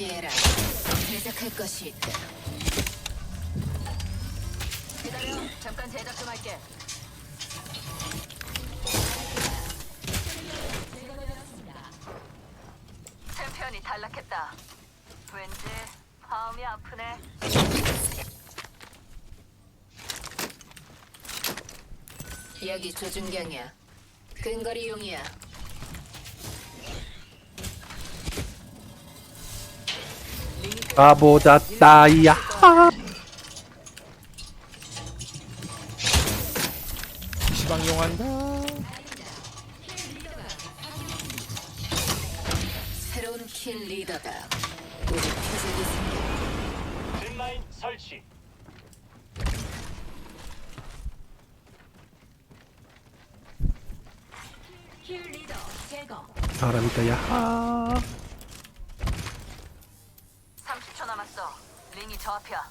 대기해라. 제작할 것이 있다. 기다려. 잠깐 제작 좀 할게. 챔피언이 탈락했다. 왠지 마음이 아프네. 여기 조준경이야. 근거리용이야. 가보자 따이야 시방 이용한다. 새로운 킬 리더다. 우리 표적이 생겨. 짚라인 설치. 킬 리더 제거. 사람 있다 야하 저 앞이야.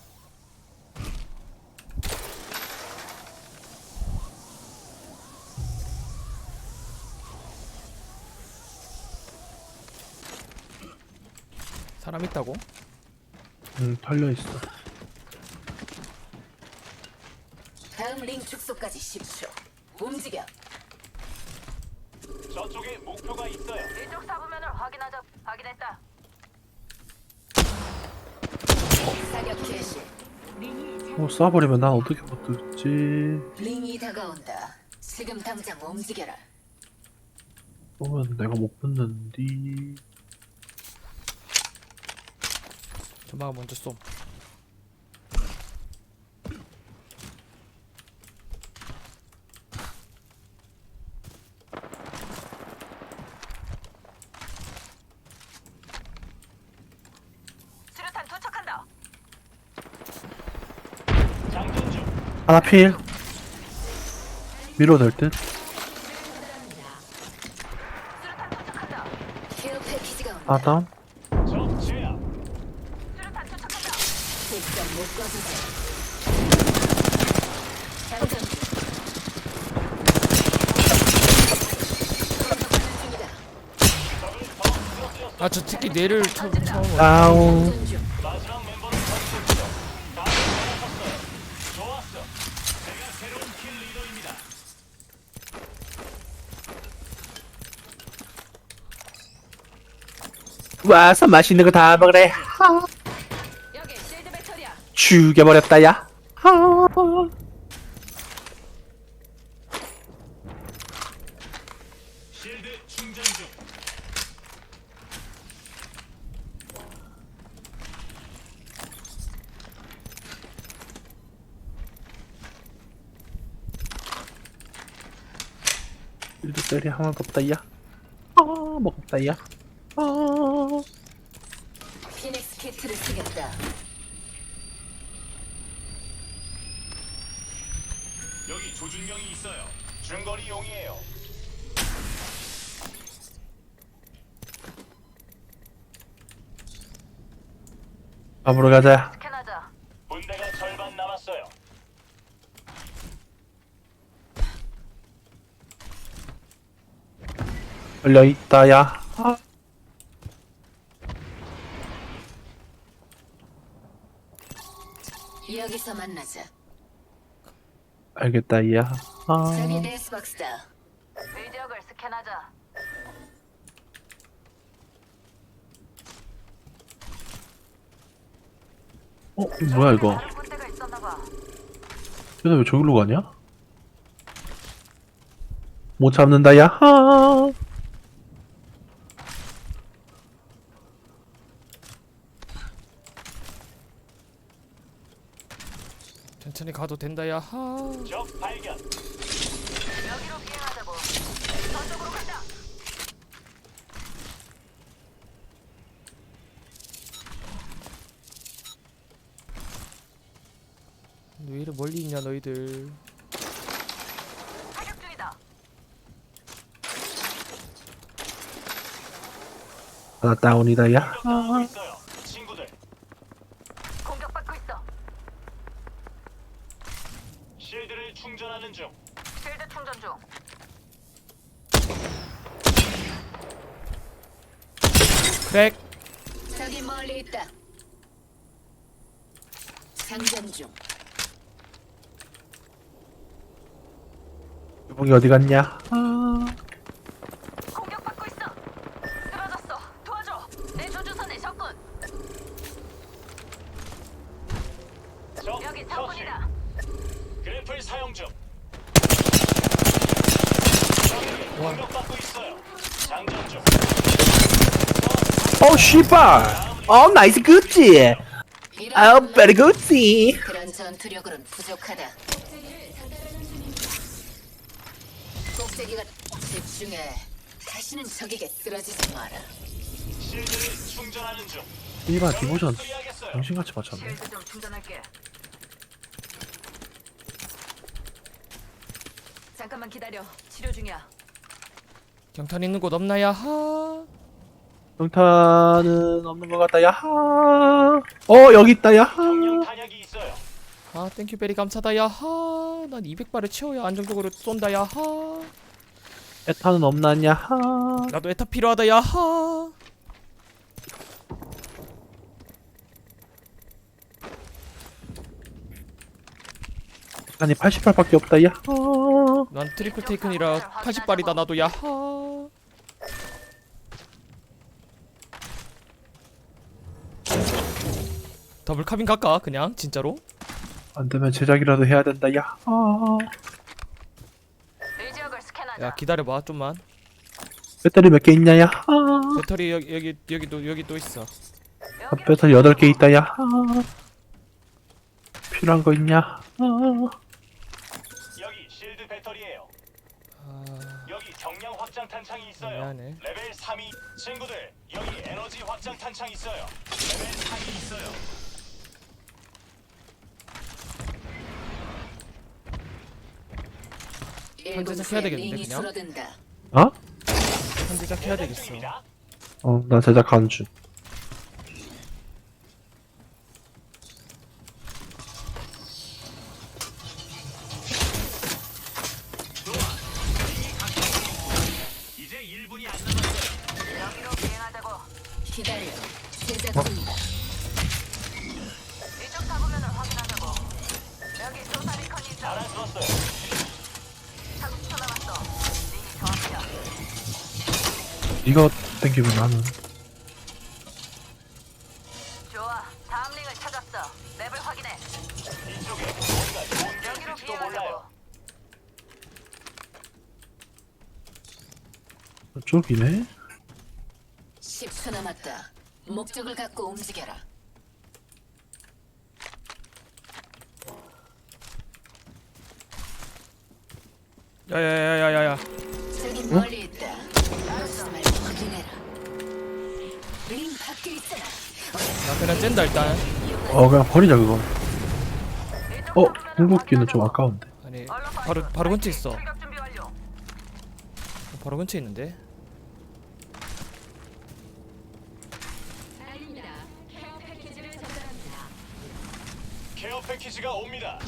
사람 있다고? 응 털려 있어 다음 링 축소까지 10초. 움직여. 저쪽에 목표가 있어요. 이쪽 사부면을 확인하자. 확인했다. 사격 개시. 어 쏴버리면 난 어떻게 못 듣지 링이 다가온다. 지금 당장 움직여라. 쏘면 내가 못 붙는디 전마가 먼저 쏨. 수류탄 도착한다. 장전 중. 하나 필 밀어낼 듯. 케어 패키지가 온다. 하나 다운. 아저 특히 뇌를 처음 처음. 다운 중. 마지막 멤버는 선수였죠. 다들 잘하셨어요. 좋았어. 제가 새로운 킬 리더입니다. 와서 맛있는 거 다 먹으래. 죽여버렸다 야 중. 일도 셀이 하나도 없다 야 아, 먹었다 야 아. 피닉스 키트를 쓰겠다. 여기 조준경이 있어요. 중거리용이에요. 밥으로 가자 스캔하자. 분대가 절반 남았어요. 걸려 있다 야 여기서 만나자. 알겠다 야 아. 저기 댄스박스다. 비디오걸 스캔하자. 어? 뭐야 이거 다른 군대가 있었나 봐. 얘네 왜 저기로 가냐? 못 잡는다 야하 천천히 가도 된다 야 하. 적 발견. 여기로 비행하자고. 저쪽으로 간다. 왜 이리 멀리 있냐 너희들. 사격 중이다. 하나 다운이다 야 공격당하고 있어요. 친구들. 공격받고 있어. 실드를 충전하는 중. 실드 충전 중. 크랙. 저기 멀리 있다. 장전 중. 유봉이 어디 갔냐? 아, 공격받고 있어. 쓰러졌어. 도와줘. 내 조주선에 접근. 적 여기 처치. 적군이다. 그래플 사용 중. 적에게 공격받고 있어요. 장전 중. 어, 씨발! 어, 나이스 굿지! 아, 베리 굿지! 그런 전투력으로는 부족하다. 꼭대기가 집중해. 다시는 적에게 쓰러지지 마라. 이봐, 디모션. 정신같이 맞췄네. 충전할게. 잠깐만 기다려. 치료 중이야. 경탄 있는 곳 없나야 하 경탄은 없는 것 같다, 야하! 어, 여기 있다, 야하! 경량 탄약이 있어요. 아 땡큐 베리 감사다 야하 난 200발을 채워야 안정적으로 쏜다 야하 에탄은 없나, 야하! 나도 에타 필요하다 야하 아니, 88밖에 없다, 야하! 난 트리플 테이큰이라 80발이다 나도 야하 더블 카빈 갈까 그냥 진짜로 안 되면 제작이라도 해야 된다! 이 지역을 스캔하자. 야 기다려봐 좀만 배터리 몇 개 있냐, 야하! 배터리 여기 여기 여기도 여기 또 있어 아, 배터리 8개 있다, 야하! 필요한 거 있냐? 아, 여기 실드 배터리예요. 아 여기 경량 확장 탄창이 있어요. 미안해. 레벨 3이 친구들 여기 에너지 확장 탄창 있어요. 레벨 3이 있어요. 현재적 해야 되겠는데, 그냥? 어? 현재작 해야 제작 되겠어. 어, 나 제작하는 이거 땡기면 나는. 좋아. 다음 링을 찾았어. 맵을 확인해. 여기로. 비행하자고. 저쪽이네? 10초 남았다. 목적을 갖고 움직여라. 야야야야야야 나 그냥 쨘다 일단 어, 그냥 버리자, 그거. 어, 궁극기는 좀 아까운데. 아니 바로 바로 근처에 있어. 바로 근처에 있는데 케어 패키지가 옵니다.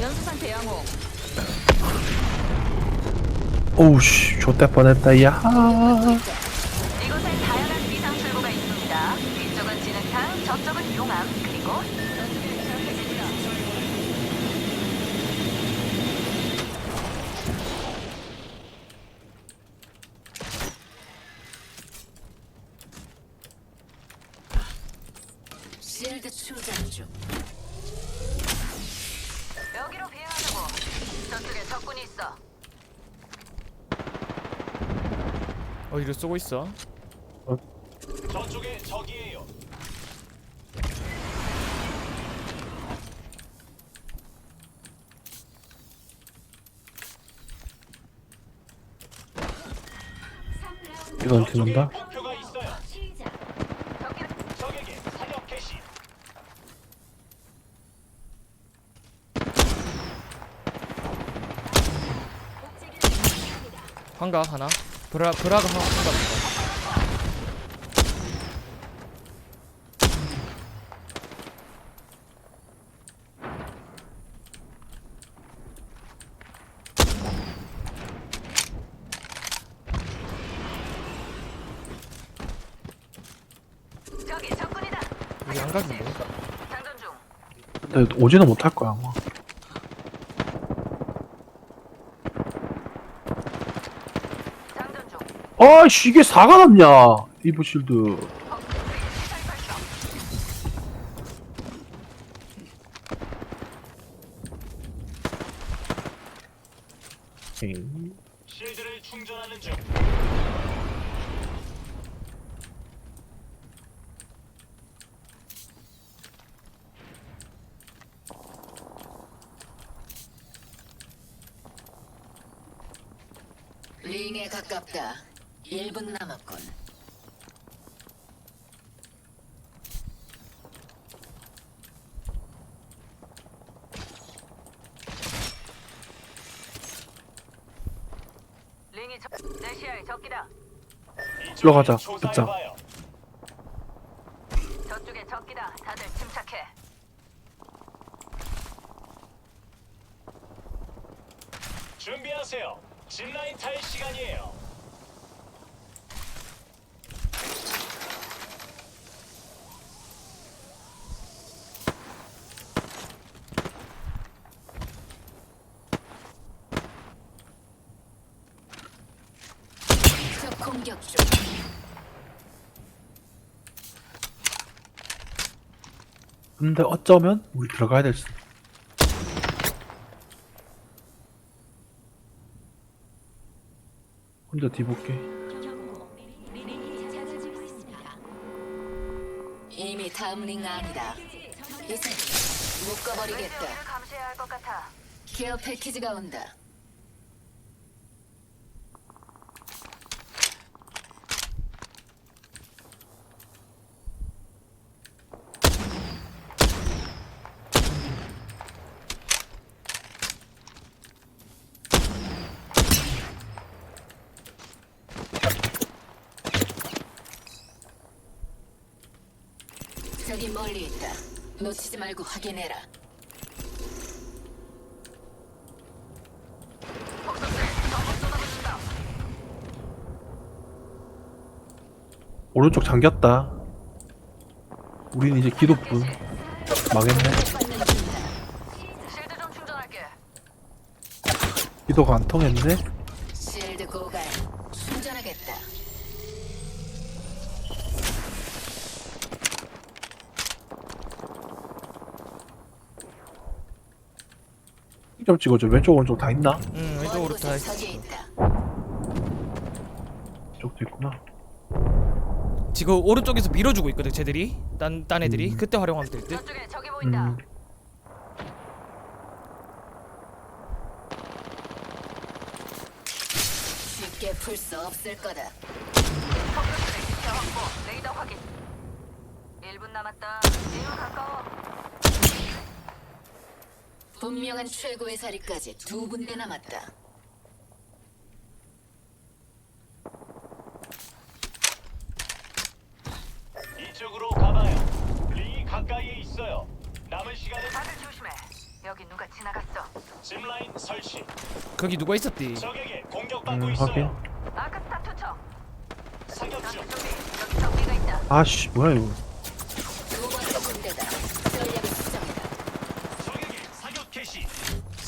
연수 상태 양호. 오우, 씨, 좆대 뻔했다, 야하! 이곳에 다양한 비상 출구가 있습니다. 이쪽은 진흙탕, 저쪽은 용암, 그리고 실드 충전 중. 여기로 비행하자고. 저쪽에 적군이 있어. 어디로 쏘고 있어 저쪽에 적이에요. 사격 개시. 환가 하나 브라 브라가 하나 환갑니다 여기 안 가긴데. 근데 오지는 못할 거야 아마. 아씨 이게 4가 남냐 이브 실드 엥. 실드를 충전하는 중. 링에 가깝다. 1분 남았군. 링이 적, 내 시야에 적기다. 이쪽을 들어가자. 조사해봐요. 저쪽에 적기다. 다들 침착해. 준비하세요. 진라인 탈 시간이에요. 적 공격 중. 근데 어쩌면 우리 들어가야 될 수. 혼자 뒤볼게. 이미 다음 링 아니다. 이제 묶어버리겠다. 를 감시해야 할 것 같아. 케어 패키지가 온다. 저기 멀리 있다. 놓치지 말고 확인해라. 오른쪽 잠겼다. 우린 이제 기도뿐. 망했네. 기도가 안 통했네. 실드 고갈 충전하겠다. 좀 찍어줘. 왼쪽 오른쪽 다 있나? 응 왼쪽으로 다. 이쪽도 있구나. 지금 오른쪽에서 밀어주고 있거든 쟤들이. 딴, 딴 애들이. 음. 그때 활용하면 될 듯. 저쪽에 적이 보인다. 음. 쉽게 풀 수 없을 거다. 확보. 레이더 확인. 1분 남았다. 이거 가까워. 분명한 최고의 자리까지 두 군데 남았다. 이쪽으로 가봐요. 링이 가까이에 있어요. 남은 시간은 다들 조심해. 여기 누가 지나갔어. 짚라인 설치. 거기 누가 있었디? 적에게 공격받고 음, 있어요. 확인. 아크스타 투척. 사격 중. 저기 여기 적기가 있다. 아씨, 뭐야 이거. 두 번째 군대다. 전략 수정이다. 적에게 사격 개시.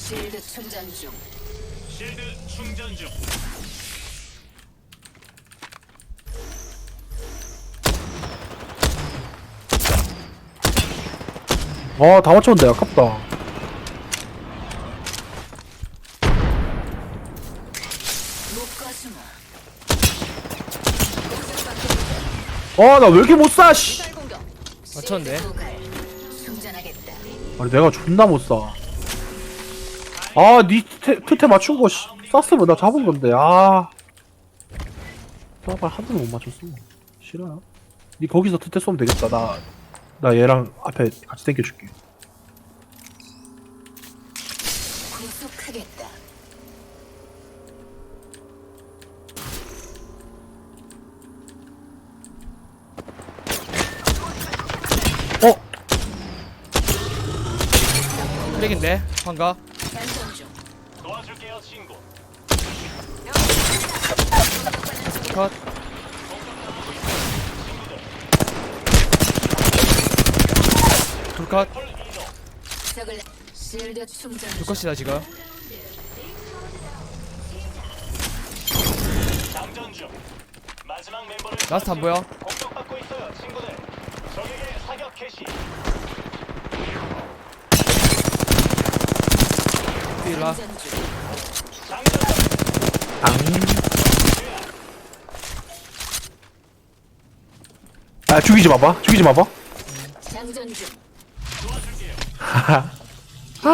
실드 충전 중. 실드 충전 중. 아, 다 맞췄는데 아깝다. 아, 나 왜 이렇게 못 쏴, 씨. 맞췄네. 충전하겠다. 아니, 내가 존나 못 쏴. 아, 니 트태, 트태 맞춘 거, 씨. 쐈으면 나 잡은 건데, 아. 저발 한 대도 못 맞췄어. 싫어요. 니 거기서 트태 쏘면 되겠다. 나, 나 얘랑 앞에 같이 당겨줄게. 구속하겠다. 어? 크랙인데 환가. 도와줄게요, 친구. 컷. 둘컷. 적을 실드 충전. 둘컷이다 지금 장전 중. 마지막 멤버를 라스트 안 보여 공격받고 있어요, 친구들. 적에게 사격 개시. 일라 충전 중. 앙. 아 죽이지 마봐. 죽이지 마봐. 장전 중. 도와줄게요.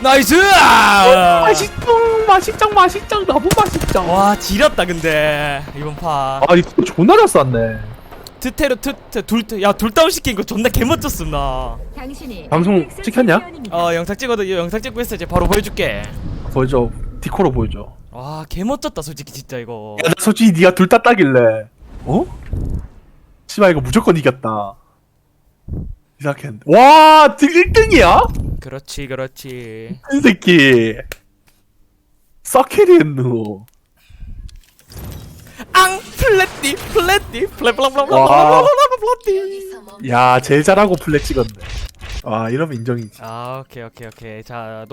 나이스! 맛있짱 맛있짱 맛있짱 너무 맛있짱 와 지렸다 근데. 이번 판 아 이거 존나 잘 쐈네. 트테로 트테 둘야둘 다운 시킨 거 존나 개멋졌음 당신이 방송 찍혔냐? 챔피언입니다. 영상 찍어도 영상 찍고 있어. 이제 바로 보여줄게. 보여줘. 디코로 보여줘. 와 개멋졌다 솔직히 진짜 이거. 야, 나 솔직히 네가 둘 다 따길래. 어? 씨발 이거 무조건 이겼다. 이상했는데. 와 1등이야? 그렇지 그렇지. 이 새끼. 싹캐리했노. 앙 플랫 디 플랫디 플랫플랫플랫플랫 와. 플랫디 여기서 멈. 야 제일 잘하고 플렉 찍었네 와 이러면 인정이지 아 오케이 오케이 오케이 자